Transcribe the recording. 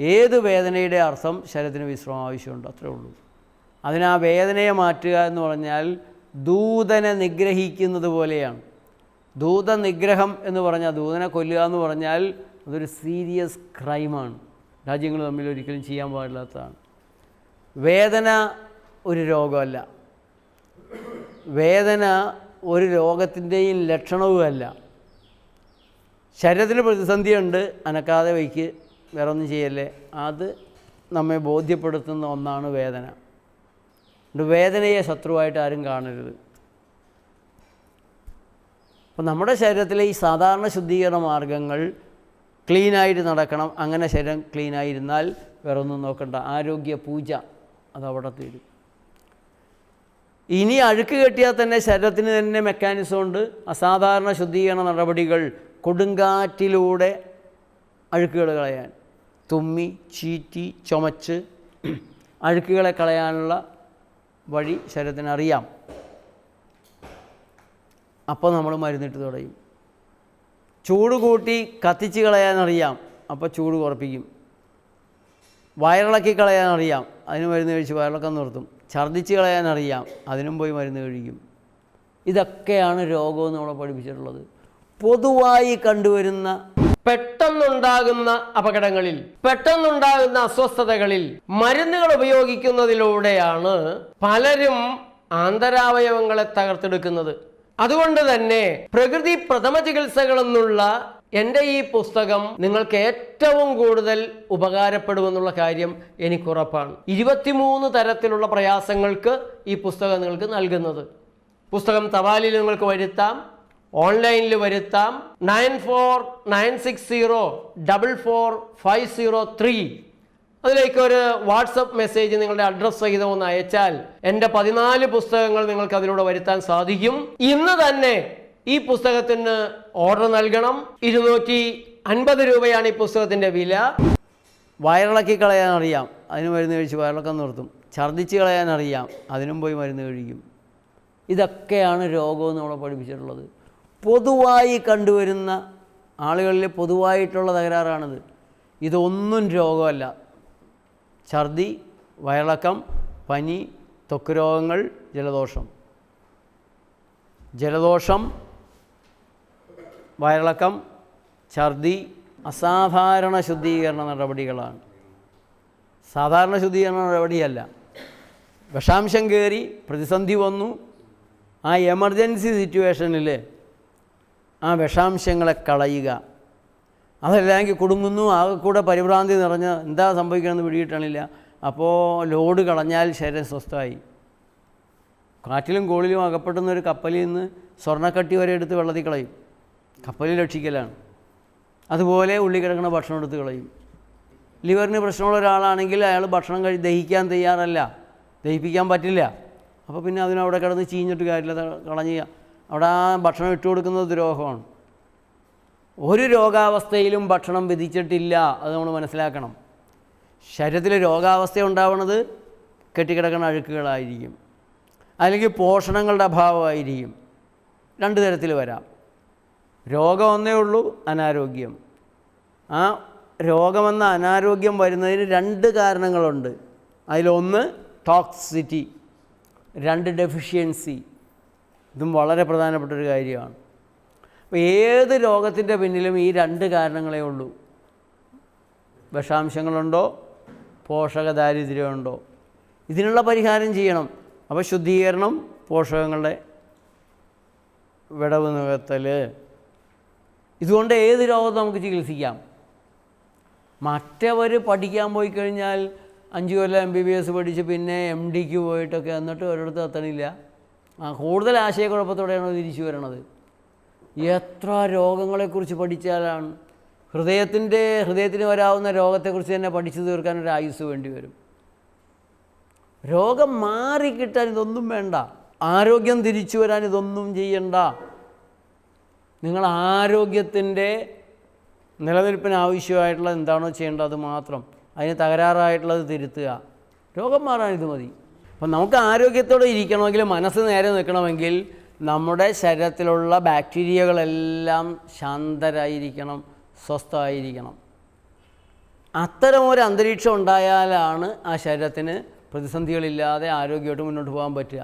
ഏത് വേദനയുടെ അർത്ഥം ശരീരത്തിന് വിശ്രമം ആവശ്യമുണ്ട് അത്രേ ഉള്ളൂ. അതിനാ വേദനയെ മാറ്റുക എന്ന് പറഞ്ഞാൽ ദൂതനെ നിഗ്രഹിക്കുന്നത് പോലെയാണ്. ദൂത നിഗ്രഹം എന്ന് പറഞ്ഞാൽ ദൂതനെ കൊല്ലുക എന്ന് പറഞ്ഞാൽ അതൊരു സീരിയസ് ക്രൈമാണ്. രാജ്യങ്ങൾ തമ്മിൽ ഒരിക്കലും ചെയ്യാൻ പാടില്ലാത്തതാണ്. വേദന ഒരു രോഗമല്ല. വേദന ഒരു രോഗത്തിന്റെയും ലക്ഷണവുമല്ല. ശരീരത്തിന് പ്രതിസന്ധിയുണ്ട് അനക്കാതെ വയ്ക്ക്. വേറെ ഒന്നും ചെയ്യല്ലേ? അത് നമ്മെ ബോധ്യപ്പെടുത്തുന്ന ഒന്നാണ് വേദന. വേദനയെ ശത്രുവായിട്ട് ആരും കാണരുത്. അപ്പം നമ്മുടെ ശരീരത്തിലെ ഈ സാധാരണ ശുദ്ധീകരണ മാർഗങ്ങൾ ക്ലീനായിട്ട് നടക്കണം. അങ്ങനെ ശരീരം ക്ലീനായിരുന്നാൽ വേറെ ഒന്നും നോക്കണ്ട. ആരോഗ്യ പൂജ അത് അവിടെ തീരും. ഇനി അഴുക്ക് കെട്ടിയാൽ തന്നെ ശരീരത്തിന് തന്നെ മെക്കാനിസം ഉണ്ട്. അസാധാരണ ശുദ്ധീകരണ നടപടികൾ കൊടുങ്കാറ്റിലൂടെ അഴുക്കുകൾ കളയാൻ. തുമ്മി ചീറ്റി ചുമച്ച് അഴുക്കുകളെ കളയാനുള്ള വഴി ശരീരത്തിന് അറിയാം അപ്പോൾ നമ്മൾ മരുന്നിട്ട് തുടയും. ചൂട് കൂട്ടി കത്തിച്ച് കളയാനറിയാം. അപ്പോൾ ചൂട് കുറപ്പിക്കും. വയറിളക്കി കളയാനറിയാം. അതിന് മരുന്ന് കഴിച്ച് വയറിളക്കം നിർത്തും. ഛർദ്ദിച്ച് കളയാനറിയാം. അതിനും പോയി മരുന്ന് കഴിക്കും. ഇതൊക്കെയാണ് രോഗം നമ്മളെ പഠിപ്പിച്ചിട്ടുള്ളത്. പൊതുവായി കണ്ടുവരുന്ന പെട്ടെന്നുണ്ടാകുന്ന അപകടങ്ങളിൽ പെട്ടെന്നുണ്ടാകുന്ന അസ്വസ്ഥതകളിൽ മരുന്നുകൾ ഉപയോഗിക്കുന്നതിലൂടെയാണ് പലരും ആന്തരാവയവങ്ങളെ തകർത്തെടുക്കുന്നത്. അതുകൊണ്ട് തന്നെ പ്രകൃതി പ്രഥമ ചികിത്സകളെന്നുള്ള എന്റെ ഈ പുസ്തകം നിങ്ങൾക്ക് ഏറ്റവും കൂടുതൽ ഉപകാരപ്പെടുമെന്നുള്ള കാര്യം എനിക്കുറപ്പാണ് ഇരുപത്തിമൂന്ന് തരത്തിലുള്ള പ്രയാസങ്ങൾക്ക് ഈ പുസ്തകം നിങ്ങൾക്ക് നൽകുന്നത്. പുസ്തകം തപാലിൽ നിങ്ങൾക്ക് വരുത്താം. ഓൺലൈനിൽ വരുത്താം. Nine four nine six zero double four five zero three. അതിലേക്ക് ഒരു വാട്സപ്പ് മെസ്സേജ് നിങ്ങളുടെ അഡ്രസ് സഹിതം ഒന്ന് അയച്ചാൽ എന്റെ പതിനാല് പുസ്തകങ്ങൾ നിങ്ങൾക്ക് അതിലൂടെ വരുത്താൻ സാധിക്കും. ഇന്ന് തന്നെ ഈ പുസ്തകത്തിന് ഓർഡർ നൽകണം. ഇരുന്നൂറ്റി അൻപത് രൂപയാണ് ഈ പുസ്തകത്തിന്റെ വില. വയറിളക്കി കളയാനറിയാം അതിന് മരുന്ന് കഴിച്ച് വയറിളക്കം നിർത്തും. ഛർദ്ദിച്ച് കളയാനറിയാം അതിനും പോയി മരുന്ന് കഴിക്കും. ഇതൊക്കെയാണ് രോഗമെന്ന് നമ്മളെ പഠിപ്പിച്ചിട്ടുള്ളത്. പൊതുവായി കണ്ടുവരുന്ന ആളുകളിൽ പൊതുവായിട്ടുള്ള തകരാറാണിത്. ഇതൊന്നും രോഗമല്ല. ഛർദി വയറിളക്കം പനി ത്വക്ക് രോഗങ്ങൾ ജലദോഷം. ജലദോഷം വയറിളക്കം ഛർദി അസാധാരണ ശുദ്ധീകരണ നടപടികളാണ്. സാധാരണ ശുദ്ധീകരണ നടപടിയല്ല. വിഷാംശം കയറി പ്രതിസന്ധി വന്നു. ആ എമർജൻസി സിറ്റുവേഷനിൽ ആ വിഷാംശങ്ങളെ കളയുക. അതല്ലെങ്കിൽ കുടുങ്ങുന്നു ആകെ കൂടെ പരിഭ്രാന്തി നിറഞ്ഞ് എന്താ സംഭവിക്കണമെന്ന് പിടികിട്ടണില്ല. അപ്പോൾ ലോഡ് കളഞ്ഞാൽ ശരീരം സ്വസ്ഥമായി. കാറ്റിലും കോളിലും അകപ്പെടുന്ന ഒരു കപ്പലിൽ നിന്ന് സ്വർണക്കട്ടി വരെ എടുത്ത് വെള്ളത്തിൽ കളയും. കപ്പലിൽ രക്ഷിക്കലാണ്. അതുപോലെ ഉള്ളി കിടക്കുന്ന ഭക്ഷണം എടുത്ത് കളയും. ലിവറിന് പ്രശ്നമുള്ള ഒരാളാണെങ്കിൽ അയാൾ ഭക്ഷണം കഴി ദഹിക്കാൻ തയ്യാറല്ല. ദഹിപ്പിക്കാൻ പറ്റില്ല. അപ്പോൾ പിന്നെ അതിനവിടെ കിടന്ന് ചീഞ്ഞിട്ട് കാര്യമില്ല അത് കളഞ്ഞ് അവിടെ ആ ഭക്ഷണം ഇട്ട് കൊടുക്കുന്നത് ദ്രോഹമാണ്. ഒരു രോഗാവസ്ഥയിലും ഭക്ഷണം വിധിച്ചിട്ടില്ല അത് നമ്മൾ മനസ്സിലാക്കണം. ശരീരത്തിൽ രോഗാവസ്ഥ ഉണ്ടാവുന്നത് കെട്ടിക്കിടക്കുന്ന അഴുക്കുകളായിരിക്കും. അല്ലെങ്കിൽ പോഷണങ്ങളുടെ അഭാവമായിരിക്കും. രണ്ട് തരത്തിൽ വരാം. രോഗം ഒന്നേ ഉള്ളൂ അനാരോഗ്യം. ആ രോഗമെന്ന അനാരോഗ്യം വരുന്നതിന് രണ്ട് കാരണങ്ങളുണ്ട്. അതിലൊന്ന് ടോക്സിറ്റി രണ്ട് ഡെഫിഷ്യൻസി ഇതും വളരെ പ്രധാനപ്പെട്ട ഒരു കാര്യമാണ്. അപ്പോൾ ഏത് രോഗത്തിന്റെ പിന്നിലും ഈ രണ്ട് കാരണങ്ങളേ ഉള്ളൂ. വിഷാംശങ്ങളുണ്ടോ? പോഷക ദാരിദ്ര്യമുണ്ടോ ഇതിനുള്ള പരിഹാരം ചെയ്യണം. അപ്പോൾ ശുദ്ധീകരണം പോഷകങ്ങളുടെ വിടവ് നികത്തൽ ഇതുകൊണ്ട് ഏത് രോഗം നമുക്ക് ചികിത്സിക്കാം. മറ്റവർ പഠിക്കാൻ പോയി കഴിഞ്ഞാൽ അഞ്ച് കൊല്ലം എം ബി ബി എസ് പഠിച്ച് പിന്നെ എം ഡിക്ക് പോയിട്ടൊക്കെ എന്നിട്ട് ഒരിടത്ത് എത്തണില്ല. കൂടുതൽ ആശയക്കുഴപ്പത്തോടെയാണ് തിരിച്ചു വരണത്. എത്ര രോഗങ്ങളെക്കുറിച്ച് പഠിച്ചാലാണ് ഹൃദയത്തിന്റെ ഹൃദയത്തിന് വരാവുന്ന രോഗത്തെക്കുറിച്ച് തന്നെ പഠിച്ചു തീർക്കാൻ ഒരു ആയുസ് വേണ്ടി വരും. രോഗം മാറിക്കിട്ടാൻ ഇതൊന്നും വേണ്ട. ആരോഗ്യം തിരിച്ചു വരാൻ ഇതൊന്നും ചെയ്യണ്ട. നിങ്ങൾ ആരോഗ്യത്തിന്റെ നിലനിൽപ്പിന് ആവശ്യമായിട്ടുള്ള എന്താണോ ചെയ്യേണ്ടത് അത് മാത്രം. അതിന് തകരാറായിട്ടുള്ളത് തിരുത്തുക. രോഗം മാറാൻ ഇത് മതി. അപ്പം നമുക്ക് ആരോഗ്യത്തോടെ ഇരിക്കണമെങ്കിൽ മനസ്സ് നേരെ നിൽക്കണമെങ്കിൽ നമ്മുടെ ശരീരത്തിലുള്ള ബാക്ടീരിയകളെല്ലാം ശാന്തരായിരിക്കണം സ്വസ്ഥമായിരിക്കണം. അത്തരം ഒരു അന്തരീക്ഷം ഉണ്ടായാലാണ് ആ ശരീരത്തിന് പ്രതിസന്ധികളില്ലാതെ ആരോഗ്യമായിട്ട് മുന്നോട്ട് പോകാൻ പറ്റുക.